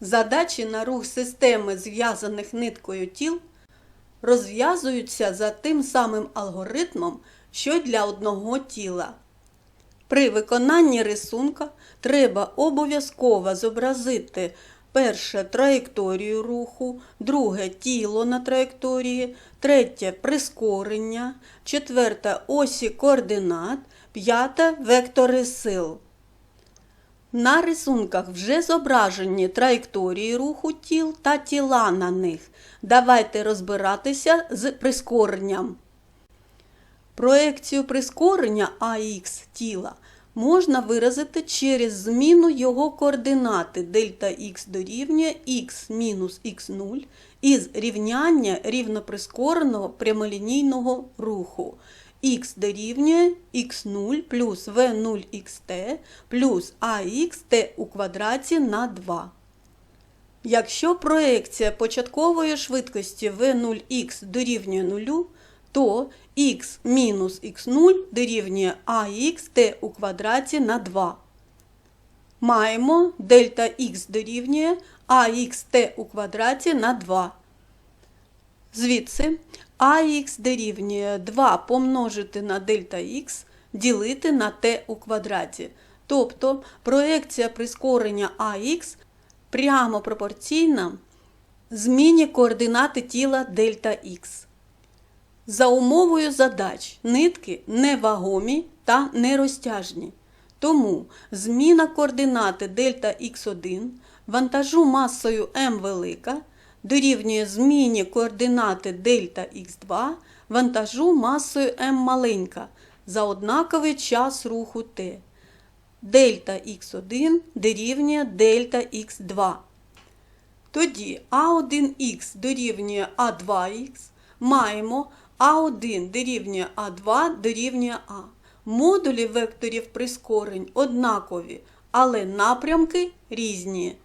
Задачі на рух системи зв'язаних ниткою тіл розв'язуються за тим самим алгоритмом, що й для одного тіла. При виконанні рисунка треба обов'язково зобразити перше траєкторію руху, друге тіло на траєкторії, третє прискорення, четверте осі координат, п'яте вектори сил. На рисунках вже зображені траєкторії руху тіл та тіла на них. Давайте розбиратися з прискоренням. Проекцію прискорення АХ тіла можна виразити через зміну його координати дельта х дорівнює х мінус х0 із рівняння рівноприскореного прямолінійного руху. Х дорівнює х0 плюс v0xt плюс axt у квадраті на 2. Якщо проекція початкової швидкості v0x дорівнює 0, то x мінус x0 дорівнює axt у квадраті на 2. Маємо дельта x дорівнює axt у квадраті на 2. Звідси ax дорівнює 2 помножити на дельта x ділити на t у квадраті. Тобто проекція прискорення ax прямо пропорційна зміні координати тіла дельта х. За умовою задач нитки невагомі та нерозтяжні. Тому зміна координати дельта х1 вантажу масою m велика дорівнює зміні координати дельта х2 вантажу масою m маленька за однаковий час руху t. Дельта х1 дорівнює дельта х2. Тоді А1х дорівнює А2х, маємо А1 дорівнює А2 дорівнює А. Модулі векторів прискорень однакові, але напрямки різні.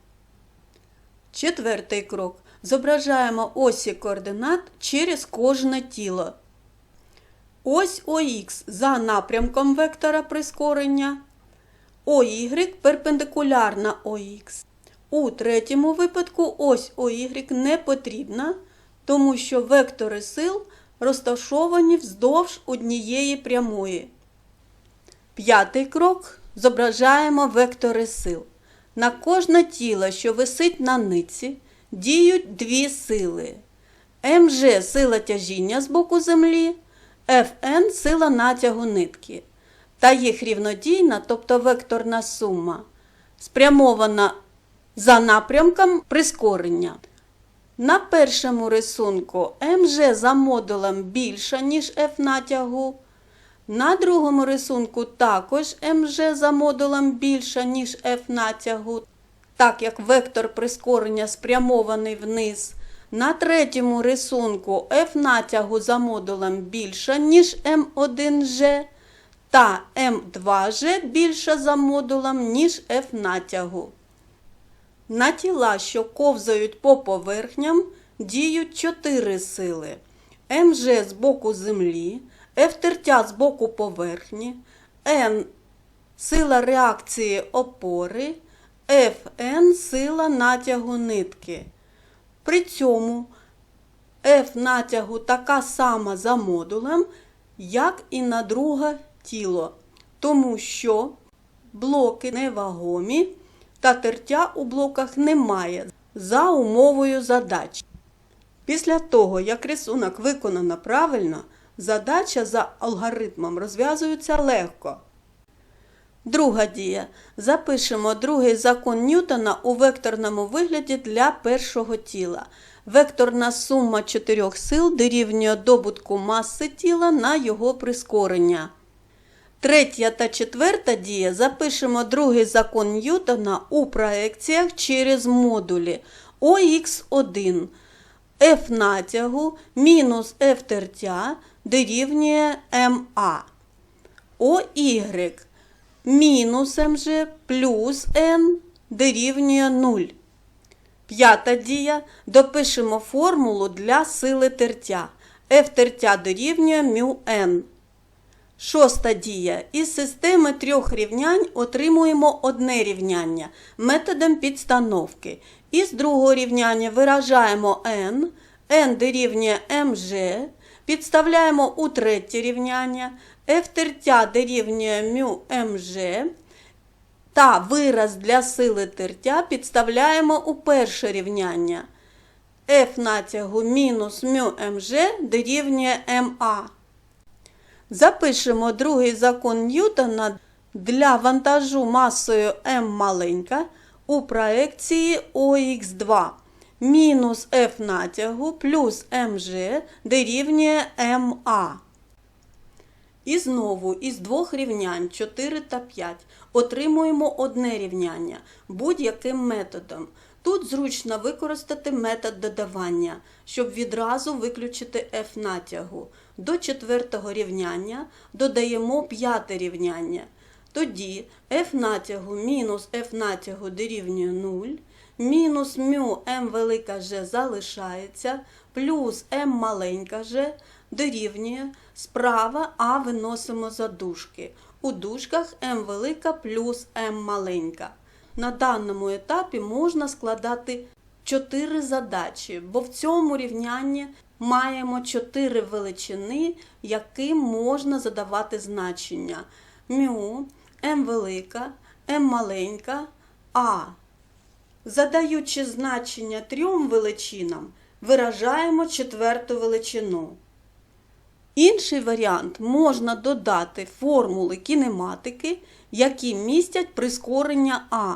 Четвертий крок. Зображаємо осі координат через кожне тіло. Ось ОХ за напрямком вектора прискорення. ОY перпендикулярна ОХ. У третьому випадку ось ОY не потрібна, тому що вектори сил розташовані вздовж однієї прямої. П'ятий крок зображаємо вектори сил. На кожне тіло, що висить на ниці, діють дві сили. МЖ сила тяжіння з боку землі, ФН сила натягу нитки. Та їх рівнодійна, тобто векторна сума, спрямована за напрямком прискорення. На першому рисунку МЖ за модулем більша, ніж F натягу. На другому рисунку також МЖ за модулем більша, ніж F натягу, так як вектор прискорення спрямований вниз. На третьому рисунку F натягу за модулем більша, ніж М1G, та М2G більша за модулем, ніж F натягу. На тіла, що ковзають по поверхням, діють чотири сили. МЖ з боку землі, F тертя з боку поверхні, N сила реакції опори, Fn сила натягу нитки. При цьому F натягу така сама за модулем, як і на друге тіло, тому що блоки невагомі та тертя у блоках немає за умовою задач. Після того, як рисунок виконано правильно, задача за алгоритмом розв'язується легко. Друга дія. Запишемо другий закон Ньютона у векторному вигляді для першого тіла. Векторна сума чотирьох сил дорівнює добутку маси тіла на його прискорення. Третя та четверта дія запишемо другий закон Ньютона у проекціях через модулі ОХ1. F натягу мінус F тертя дорівнює МА. ОY мінус МЖ плюс N дорівнює 0. П'ята дія. Допишемо формулу для сили тертя. F тертя дорівнює μ N. Шоста дія. Із системи трьох рівнянь отримуємо одне рівняння методом підстановки. Із другого рівняння виражаємо n, n дорівнює mg, підставляємо у третє рівняння, f тертя дорівнює μ mg, та вираз для сили тертя підставляємо у перше рівняння. f натягу мінус mg дорівнює ma. Запишемо другий закон Ньютона для вантажу масою m маленька у проекції OX2. Мінус F натягу плюс mg дорівнює ma. І знову із двох рівнянь 4 та 5 отримуємо одне рівняння будь-яким методом. Тут зручно використати метод додавання, щоб відразу виключити f натягу. До четвертого рівняння додаємо п'яте рівняння. Тоді f натягу мінус f натягу дорівнює 0, мінус μ m велика g залишається, плюс m маленька g дорівнює справа А виносимо за дужки. У дужках m велика плюс m маленька. На даному етапі можна складати 4 задачі, бо в цьому рівнянні маємо 4 величини, яким можна задавати значення. Мю, m велика, m маленька, а. Задаючи значення трьом величинам, виражаємо четверту величину. Інший варіант можна додати формули кінематики, які містять прискорення А.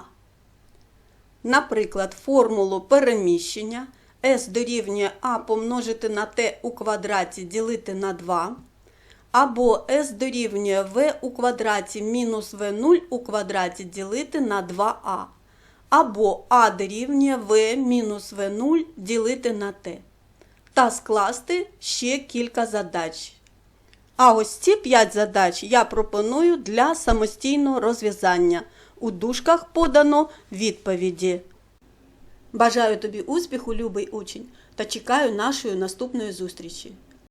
Наприклад, формулу переміщення S дорівнює А помножити на Т у квадраті ділити на 2, або S дорівнює В у квадраті мінус В0 у квадраті ділити на 2А, або А дорівнює В мінус В0 ділити на Т та скласти ще кілька задач. А ось ці 5 задач я пропоную для самостійного розв'язання. У дужках подано відповіді. Бажаю тобі успіху, любий учень, та чекаю нашої наступної зустрічі.